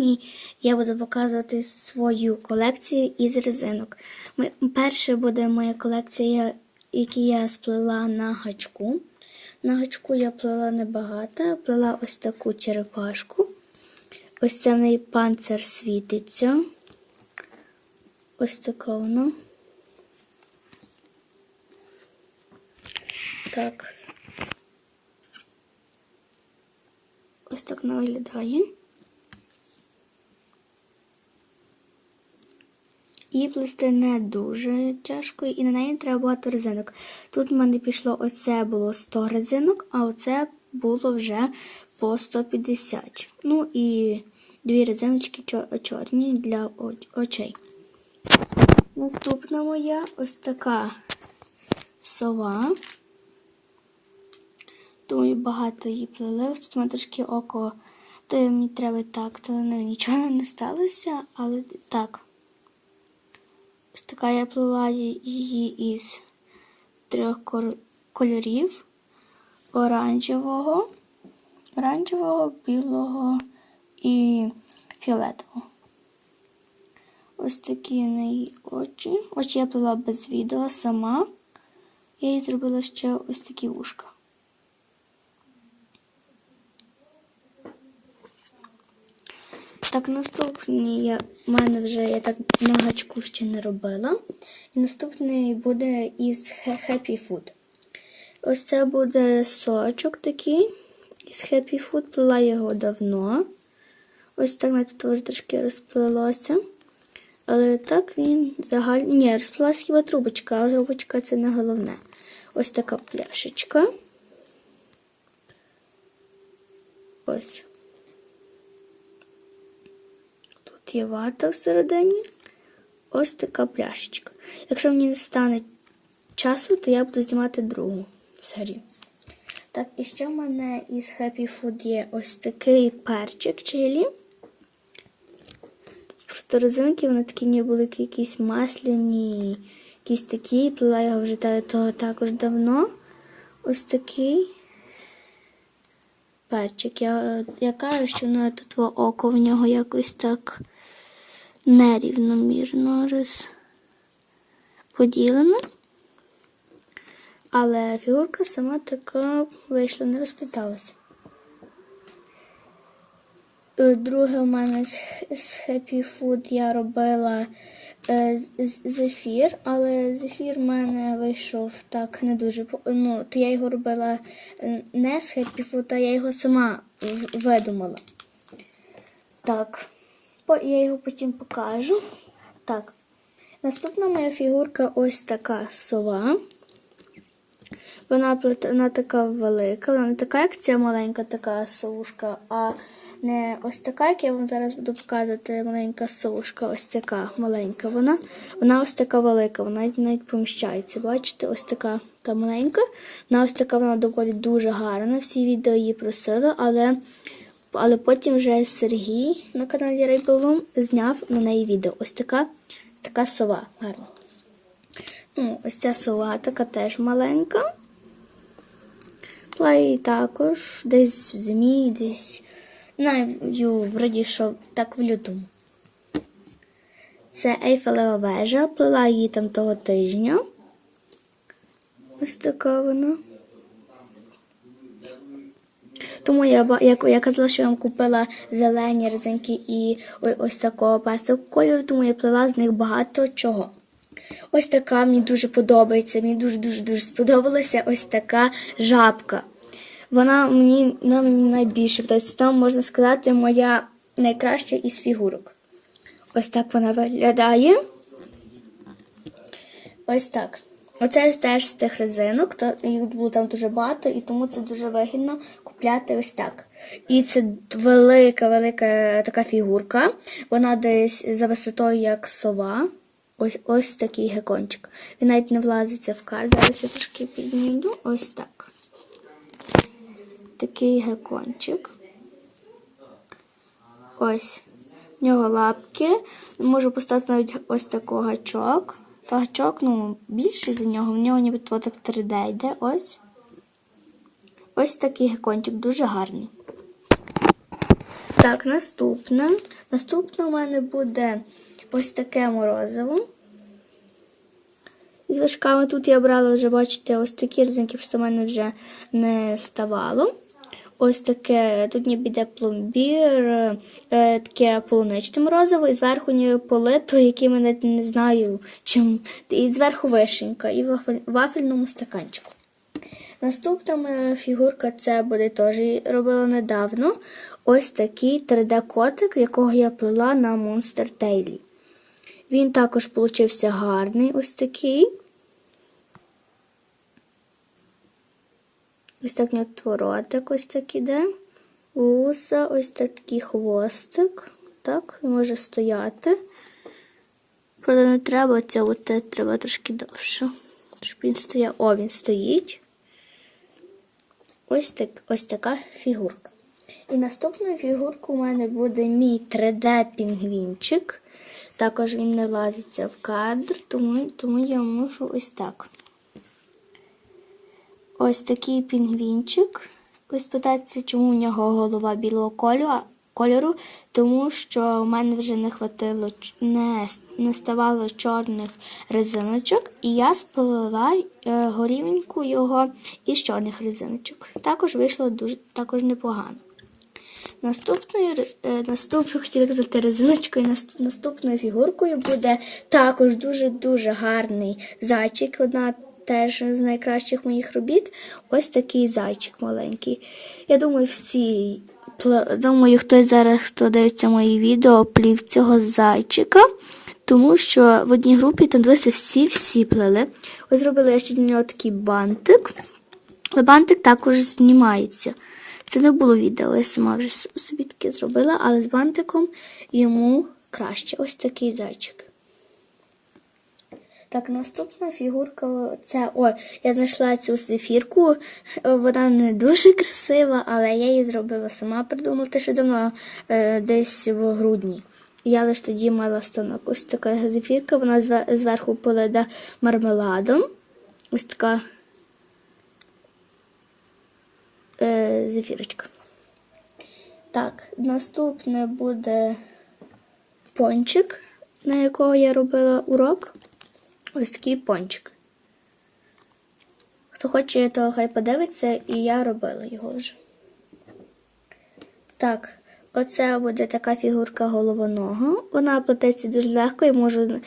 наступній я буду показувати свою колекцію із резинок. Перше буде моя колекція, яку я сплела на гачку. На гачку я плела небагато, плела ось таку черепашку. Ось це в неї панцир світиться. Ось така вона. Так. Ось так вона виглядає. Її плести не дуже тяжко, і на неї треба багато резинок. Тут в мене пішло оце було 100 резинок, а оце було вже по 150. Ну і дві резиночки чорні для очей. Наступна моя ось така сова. Думаю, багато її плели. Тут мене трошки око, то мені треба так, то нічого не сталося, але так. Така я плела її із трьох кольорів: оранжевого, оранжевого, білого і фіолетового. Ось такі в неї очі. Очі я плела без відео сама. Я їй зробила ще ось такі вушка. Так, наступний я, мене вже я так на ще не робила. І наступний буде із Happy Food. Ось це буде сочок такий із Happy Food. Плела його давно. Ось так навіть теж трошки розплелося. Але так він загально. Ні, розплелася хіба трубочка, але трубочка це не головне. Ось така пляшечка. Ось. Тут є вата всередині. Ось така пляшечка. Якщо мені не стане часу, то я буду знімати другу серію. Так, і ще в мене із Happy Food є ось такий перчик чилі. Просто резинки, вони такі ніби якісь масляні, якісь такі. Плела його вже того також давно. Ось такий перчик. Я, я кажу, що на тут око в нього якось так нерівномірно розподілене. Але фігурка сама така вийшла, не розпліталася. Е, Друге в мене з, Happy Food я робила е, зефір, але зефір в мене вийшов так не дуже. Ну, то я його робила е, не з Happy Food, а я його сама видумала. Так, я його потім покажу. Так. Наступна моя фігурка ось така сова. Вона, вона така велика, вона не така, як ця маленька така совушка, а не ось така, як я вам зараз буду показувати, маленька совушка, ось така маленька. Вона вона ось така велика, вона навіть, поміщається. Бачите, ось така та маленька. Вона ось така вона доволі дуже гарна. Всі відео її просили, але, але потім вже Сергій на каналі Рейбелум зняв на неї відео. Ось така, така сова гарна. Ну, ось ця сова така теж маленька. Плей також десь в зимі, десь знаю, вроді, що так в лютому. Це Ейфелева вежа, плела її там того тижня. Ось така вона. Тому я, як я казала, що я вам купила зелені резинки і ось такого перцевого кольору, тому я плела з них багато чого. Ось така мені дуже подобається. Мені дуже-дуже дуже сподобалася ось така жабка. Вона мені, вона мені найбільше подобається. Там, можна сказати, моя найкраща із фігурок. Ось так вона виглядає. Ось так. Оце теж з тих резинок, то їх було там дуже багато, і тому це дуже вигідно купляти ось так. І це велика, велика така фігурка. Вона десь за висотою, як сова. Ось ось такий гекончик. Він навіть не влазиться в карт. Зараз я трошки підніму. Ось так. Такий гекончик. Ось. В нього лапки. Можу поставити навіть ось такий гачок. Та гачок, ну, більший за нього. В нього ніби так 3D йде. Ось. Ось такий гекончик, дуже гарний. Так, наступне. Наступне у мене буде ось таке морозиво. Із вершками тут я брала вже, бачите, ось такі резинки, що в мене вже не ставало. Ось таке, тут ніби йде пломбір, е, таке полуничне морозиво, і зверху ніби полито, яке мене не знаю чим. І зверху вишенька, і в вафель- вафельному стаканчику. Наступна фігурка це буде теж робила недавно. Ось такий 3D-котик, якого я плела на Monster Tail. Він також получився гарний, ось такий. Ось так творотик ось так іде. Вуса, ось такий хвостик. Так, може стояти. Правда, не треба це треба трошки довше. Щоб він стояв. О, він стоїть. Ось, так, ось така фігурка. І наступною фігуркою у мене буде мій 3D-пінгвінчик. Також він не влазиться в кадр, тому, тому я можу ось так. Ось такий пінгвінчик. Ви спитаєте, чому у нього голова білого кольору, кольору, тому що в мене вже не хватило, не, не ставало чорних резиночок, і я сплела е, горівеньку його із чорних резиночок. Також вийшло дуже також непогано. Наступною, е, наступною хотіла казати резиночкою, нас- наступною фігуркою буде також дуже-дуже гарний зайчик. Одна теж з найкращих моїх робіт. Ось такий зайчик маленький. Я думаю, всі думаю, хтось зараз, хто дивиться мої відео, плів цього зайчика. Тому що в одній групі там дивилися всі-всі плели. Ось зробила ще для нього такий бантик. Але бантик також знімається. Це не було відео, я сама вже собі таке зробила, але з бантиком йому краще. Ось такий зайчик. Так, наступна фігурка це. О, я знайшла цю зефірку. Вона не дуже красива, але я її зробила сама, придумала те, що давно е, десь в грудні. Я лише тоді мала станок. Ось така зефірка, вона зверху полида мармеладом. Ось така е, зефірочка. Так, наступне буде пончик, на якого я робила урок. Ось такий пончик. Хто хоче, то хай подивиться, і я робила його вже. Так, оце буде така фігурка головоного. Вона плететься дуже легко і можу.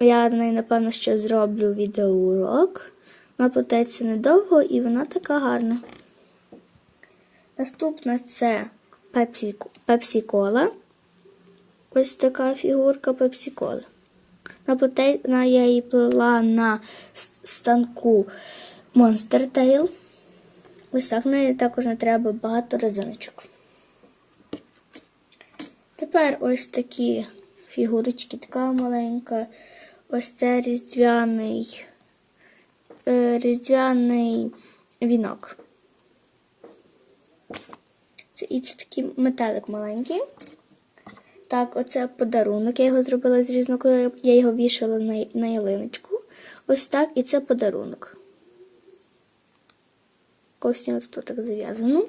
Я на неї, напевно, ще зроблю відеоурок. Вона плететься недовго і вона така гарна. Наступна це пепсі, кола. Ось така фігурка пепсі коли. На плете... на я її плела на станку Monster Tail. Ось так неї також не треба багато резиночок. Тепер ось такі фігурочки, така маленька. Ось це різдвяний, е, різдвяний вінок. І це такий метелик маленький. Так, оце подарунок. Я його зробила з різнокольорів. Я його вішала на, на ялиночку. Ось так, і це подарунок. Ось ось тут так зав'язано.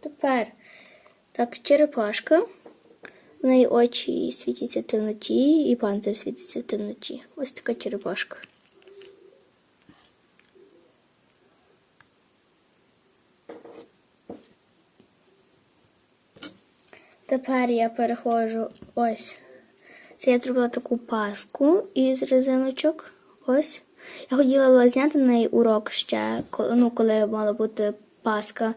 Тепер так, черепашка. В неї очі світяться в темноті, і панцир світиться в темноті. Ось така черепашка. Тепер я переходжу ось. Я зробила таку паску із резиночок. Ось. Я хотіла зняти на неї урок ще, ну, коли мала бути паска.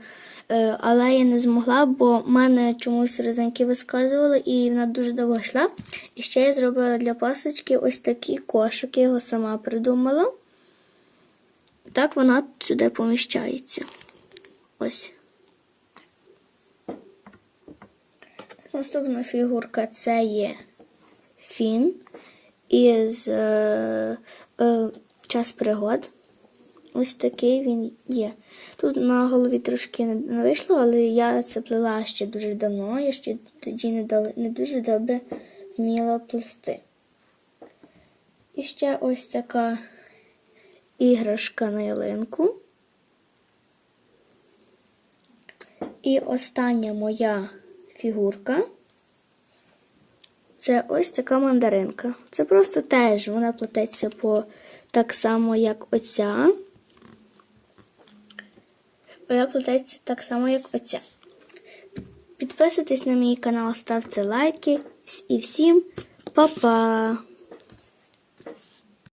Е, Але я не змогла, бо в мене чомусь резинки вискальзували і вона дуже довго йшла. І ще я зробила для пасочки ось такий кошик, я його сама придумала. Так вона сюди поміщається. Ось. Наступна фігурка це є фін із е, е, час пригод. Ось такий він є. Тут на голові трошки не, вийшло, але я це плела ще дуже давно, я ще тоді не, дов- не дуже добре вміла плести. І ще ось така іграшка на ялинку. І остання моя фігурка. Це ось така мандаринка. Це просто теж вона плететься по так само, як оця. Вона плететься так само, як оця. Підписуйтесь на мій канал, ставте лайки. І всім па-па!